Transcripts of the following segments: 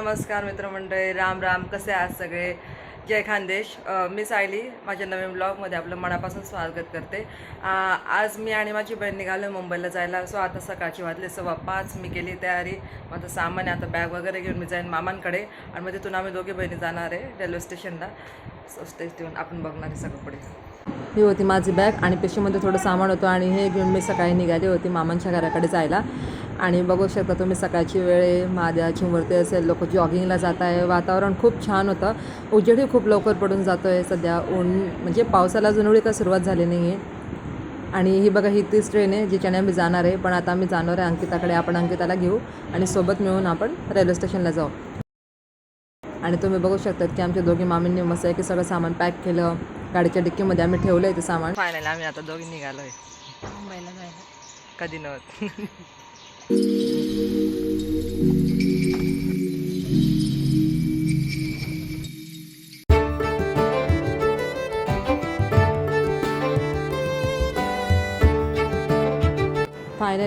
नमस्कार मित्रमंडळी राम राम. कसे आहात सगळे? जय खानदेश. मी सायली माझ्या नवीन ब्लॉगमध्ये आपलं मनापासून स्वागत करते. आज मी आणि माझी बहीण निघालो मुंबईला जायला. सो आता सकाळची वाजले. सव्वा पाच मी केली तयारी. माझं सामान आहे आता बॅग वगैरे घेऊन मी जाईन मामांकडे. आणि मग तिथून आम्ही दोघी बहिणी जाणार आहे रेल्वे स्टेशनला. सो स्टेज देऊन आपण बघणार आहे सगळं पुढे. ही होती माझी बॅग आणि पिशवीमध्ये थोडं सामान होतं आणि हे घेऊन मी सकाळी निघाली होती मामांच्या घराकडे जायला. आणि बघू शकता तुम्ही सकाळची वेळ आहे महादेवाची मूर्ती असेल लोक जॉगिंगला जात आहे वातावरण खूप छान होतं. उजेडही खूप लवकर पडून जातो आहे सध्या. ऊन म्हणजे पावसाला अजून एवढी का सुरुवात झाली नाही आहे आणि ही बघा ही तीच ट्रेन आहे जिच्याने आम्ही जाणार आहे. पण आता आम्ही जाणार आहे अंकिताकडे. आपण अंकिताला घेऊ आणि सोबत मिळून आपण रेल्वे स्टेशनला जाऊ. आणि तुम्ही बघू शकतात की आमच्या दोघी मामींनी मस्त आहे की सगळं सामान पॅक केलं. गाडीच्या डिक्कीमध्ये आम्ही ठेवलं आहे ते सामान. फायनल आम्ही आता दोघी निघालो आहे मुंबईला जायला. कधी नव्हत. फायनल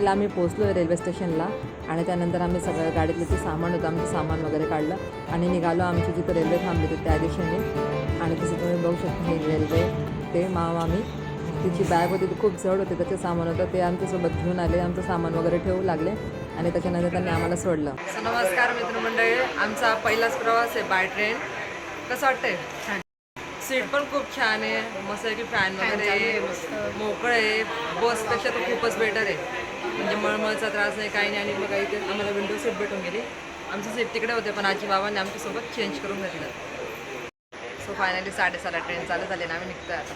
आम्ही पोचलो रेल्वे स्टेशनला आणि त्यानंतर आम्ही सगळं गाडीतलं जे सामान होतं आमचं सामान वगैरे काढलं आणि निघालो आमची जिथं रेल्वे थांबली होती त्या दिशेने. आणि तसं तुम्ही बघू शकता ही रेल्वे ते मामी तिची बॅग होती ती खूप जड होती त्याचं सामान होतं ते आमच्यासोबत घेऊन आले आमचं सामान वगैरे ठेवू लागले आणि त्याच्यानंतर त्यांनी आम्हाला सोडलं. नमस्कार मित्रमंडळी आमचा पहिलाच प्रवास आहे बाय ट्रेन कसं वाटतंय? सीट पण खूप छान आहे मस्त आहे की फॅन वगैरे आहे. मोकळं आहे बसपेक्षा तर खूपच बेटर आहे. म्हणजे मळमळचा त्रास नाही काही नाही आणि मग इथे आम्हाला विंडो सीट भेटून गेली. आमची सीट तिकडे होते पण आजी बाबांनी आमच्यासोबत चेंज करून घेतलं. सो फायनली साडेसहाला ट्रेन चालू झाली ना आम्ही निघतोय आता.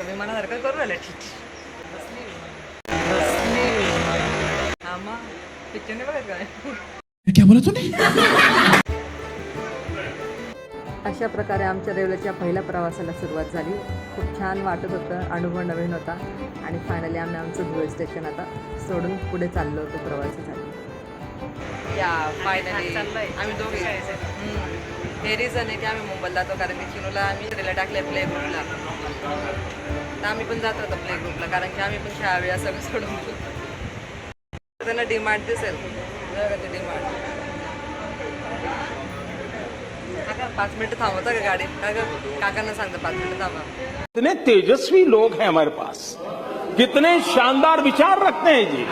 हे कमी मनासारखं करू राहिलं? ठीक हा मग. पिक्चरने बघायचं काय क्या बोला तूने? अशा प्रकारे आमच्या रेल्वेच्या पहिल्या प्रवासाला सुरुवात झाली. खूप छान वाटत होतं. अनुभव नवीन होता. आणि फायनली आम्ही आमचं धुळे स्टेशन आता सोडून पुढे चाललो होतो प्रवासासाठी. या फायनली आम्ही दोघे. हम्म. हे रिझन आहे की आम्ही मुंबईला जातो कारण की चिनूला आम्ही तिला टाकले प्ले ग्रुपला तर आम्ही पण जात होतो प्ले ग्रुपला कारण की आम्ही पण शाळा वेळा सगळं सोडून त्यांना डिमांड दिसेल. डिमांड काका पाच मिनिटं थांबवता का गाडी. काका काकांना सांगता पाच मिनिटं थांबा. कितने तेजस्वी लोग हैं हमारे पास। कितने शानदार विचार रखते हैं जी।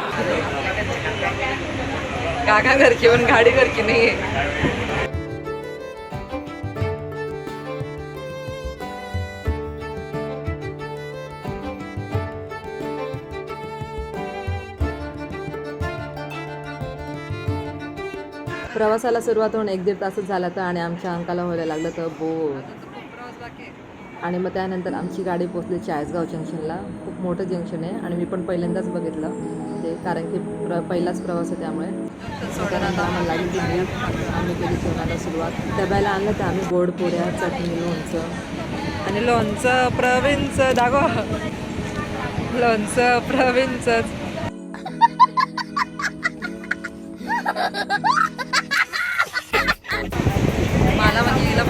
काका घरची पण गाडी घरची नाही प्रवासाला सुरुवात होऊन एक दीड तासच झाला तर आणि आमच्या अंकाला व्हायला लागलं तर बोर. आणि मग त्यानंतर आमची गाडी पोचली चाळीसगाव जंक्शनला. खूप मोठं जंक्शन आहे आणि मी पण पहिल्यांदाच बघितलं. ते कारण की प्र पहिलाच प्रवास आहे त्यामुळे. त्यानंतर आम्हाला लागली ती आम्ही केली जेवणाला सुरुवात. डब्याला आणलं तर आम्ही गोड पोळ्या चटणी लोणचं. आणि लोणचं प्रवीणचं दागो. लोणचं प्रवीणचंच. मला म्हणजे हिला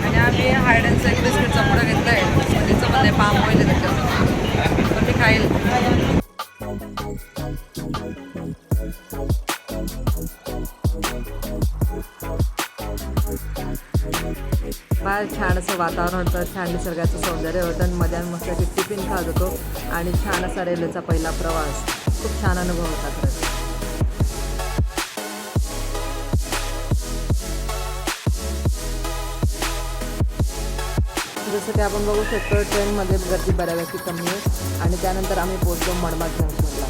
आणि आम्ही हायड अँड सेक बिस्किटचा पुढं घेतला आहे तिचं नाही पाम ऑइल त्याच्यात. पण मी खाईल. फार छान असं वातावरण होतं छान निसर्गाचं सौंदर्य होतं आणि मध्यान मस्त टिफिन खात होतो. आणि छान असा रेल्वेचा पहिला प्रवास. खूप छान अनुभव होता खरंच जसं की आपण बघू शकतो ट्रेनमध्ये गर्दी बऱ्यापैकी कमी आहे आणि त्यानंतर आम्ही पोहोचलो मडमाड जंक्शनला.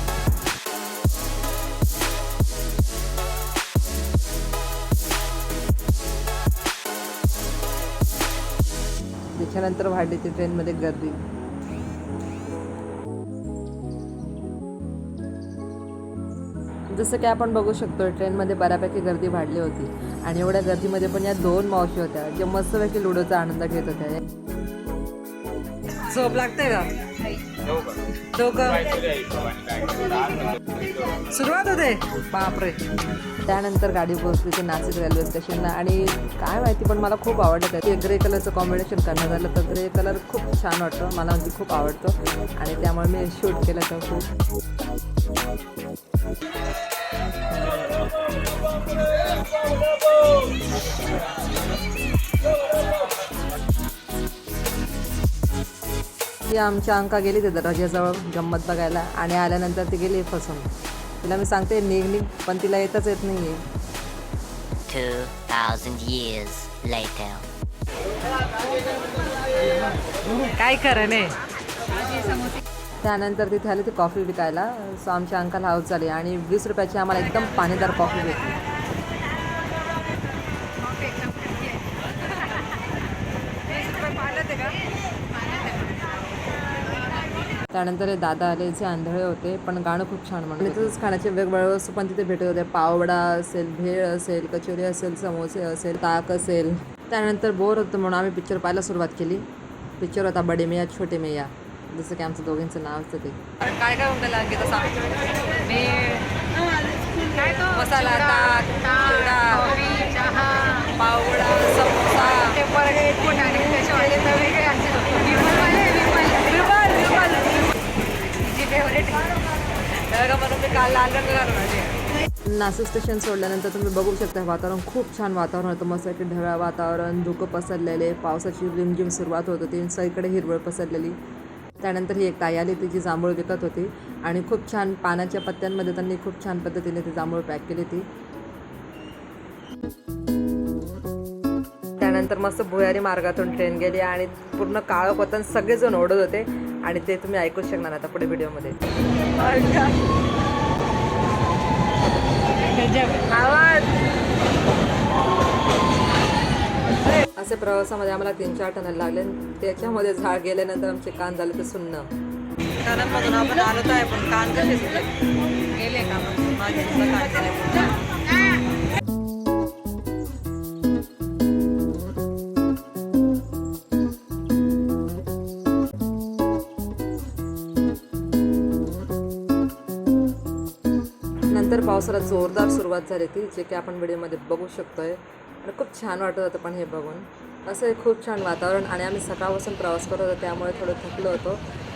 त्याच्यानंतर वाढली ती ट्रेनमध्ये गर्दी. जसं की आपण बघू शकतो ट्रेनमध्ये बऱ्यापैकी गर्दी वाढली होती आणि एवढ्या गर्दीमध्ये पण या दोन मावशी होत्या ज्या मस्तपैकी लुडोचा आनंद घेत होत्या. झोप लागते का? सुरुवात होते. बापरे. त्यानंतर गाडी पोहोचली ते नाशिक रेल्वे स्टेशनला आणि काय माहिती पण मला खूप आवडलं ते. ग्रे कलरचं कॉम्बिनेशन करण्यात आलं तर ग्रे कलर खूप छान वाटतो. मला म्हणजे खूप आवडतो. आणि त्यामुळे मी शूट केलं तर खूप. ती आमच्या अंका गेली ते दरवाज्याजवळ गंमत बघायला आणि आल्यानंतर ती गेली फसून. तिला मी सांगते निघ निघ पण तिला येतच येत नाही आहे 2,000 years later. काय नाही. त्यानंतर तिथे आली ती कॉफी विकायला. सो आमच्या अंकाला हाऊस झाली आणि वीस रुपयाची आम्हाला एकदम पाणीदार कॉफी भेटली. त्यानंतर हे दादा आले जे आंधळे होते पण गाणं खूप छान म्हणत आणि तिथंच खाण्याचे वेगवेगळे वस्तू पण तिथे भेटत होते. पावडा असेल भेळ असेल कचोरी असेल समोसे असेल ताक असेल. त्यानंतर बोर होतं म्हणून आम्ही पिक्चर पाहायला सुरुवात केली. पिक्चर होता बडे मिया छोटे मिया. जसं की आमचं दोघींचं नाव असतं ते. काय काय गीता सांग मसाला ताक पावडा समोसा. नाशिक स्टेशन सोडल्यानंतर तुम्ही बघू शकता वातावरण खूप छान वातावरण होतं. मस्त की ढगाळ वातावरण धुकं पसरलेले पावसाची रिमझिम सुरुवात होत होती. सगळीकडे हिरवळ पसरलेली. त्यानंतर ही एक ताई आली तिची जांभूळ विकत होती. आणि खूप छान पानाच्या पत्त्यांमध्ये त्यांनी खूप छान पद्धतीने ती जांभूळ पॅक केली ती त्यानंतर मस्त भुयारी मार्गातून ट्रेन गेली आणि पूर्ण काळं पतन सगळेजण ओढत होते. आणि ते तुम्ही ऐकू शकणार आता पुढे व्हिडिओमध्ये. Oh आवाज. असे प्रवासामध्ये आम्हाला तीन चार टनल लागले. त्याच्यामध्ये झाड गेल्यानंतर आमचे कान झाले ते सुन्न. टनांमधून आपण आलो आहे पण कान कसे गेले का? माझे पावसाला जोरदार सुरुवात झाली ती जे की आपण व्हिडिओमध्ये बघू शकतो आहे आणि खूप छान वाटत होतं पण हे बघून. असं हे खूप छान वातावरण आणि आम्ही सकाळपासून प्रवास करत होतो त्यामुळे थोडं थकलो होतो.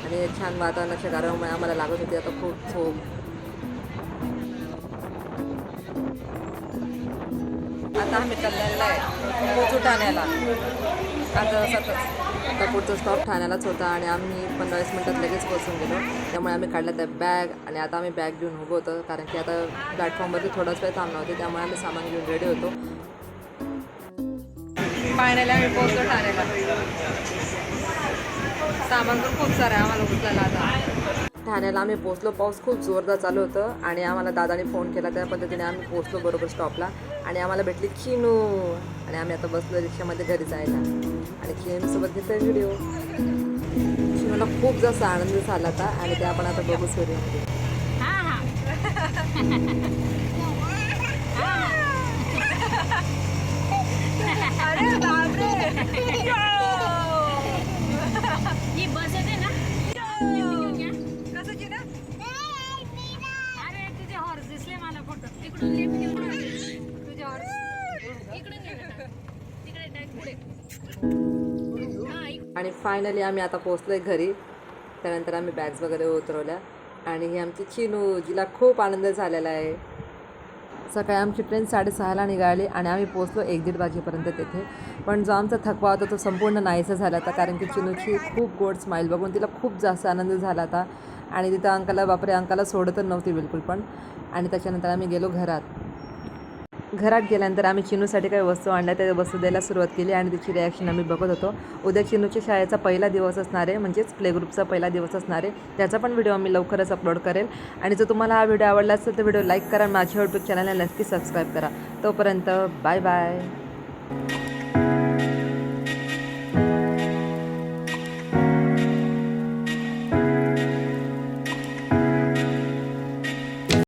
आणि छान वातावरणाच्या गारामुळे आम्हाला लागत होती आता खूप झोप. आता आम्ही कल्याणला आहे पोचू ठाण्याला. आता सतत. आता पुढचा स्टॉप ठाण्यालाच होता आणि आम्ही पंधरा वीस मिनटात लगेच पोहोचून गेलो. त्यामुळे आम्ही काढल्या त्या बॅग आणि आता आम्ही बॅग घेऊन उभं होतो. कारण की आता प्लॅटफॉर्मवरती थोडाच वेळ थांबणार होते त्यामुळे आम्ही सामान घेऊन रेडी होतो. फायनली आम्ही पोहोचलो ठाण्याला. सामान पण खूप सारं आहे आम्हाला उचलायला आता ठाण्याला आम्ही पोहोचलो पाऊस खूप जोरदार चालू होतं आणि आम्हाला दादाने फोन केला. त्या पद्धतीने आम्ही पोहोचलो बरोबर स्टॉपला आणि आम्हाला भेटली चिनू आणि आम्ही आता बसलो रिक्षामध्ये घरी जायला. आणि चिनूसोबत घेतोय व्हिडिओ मला खूप जास्त आनंद झाला होता आणि ते आपण आता बघू सूर्यमध्ये आणि फायनली आम्ही आता पोचलो आहे घरी. त्यानंतर आम्ही बॅग्स वगैरे उतरवल्या. आणि ही आमची चिनू जिला खूप आनंद झालेला आहे. सकाळी आमची ट्रेन साडेसहाला निघाली आणि आम्ही पोचलो एक दीड वाजेपर्यंत तिथे. पण जो आमचा थकवा होता तो संपूर्ण नाहीसा झाला होता कारण की चिनूची खूप गोड स्माईल बघून तिला खूप जास्त आनंद झाला होता. आणि तिथं अंकाला बापरे अंकाला सोडतच नव्हती बिलकुल पण. आणि त्याच्यानंतर आम्ही गेलो घरात. घरात गेल्यानंतर आम्ही चिनूसाठी काही वस्तू आणल्या त्या वस्तू द्यायला सुरुवात केली आणि तिची रिॲक्शन आम्ही बघत होतो. उद्या चिनूच्या शाळेचा पहिला दिवस असणार आहे म्हणजेच प्ले ग्रुपचा पहिला दिवस असणार आहे. त्याचा पण व्हिडिओ आम्ही लवकरच अपलोड करेल. आणि जर तुम्हाला हा व्हिडिओ आवडला असेल तर व्हिडिओ लाईक करा माझ्या यूट्यूब चॅनलला नक्की सबस्क्राईब करा. तोपर्यंत बाय बाय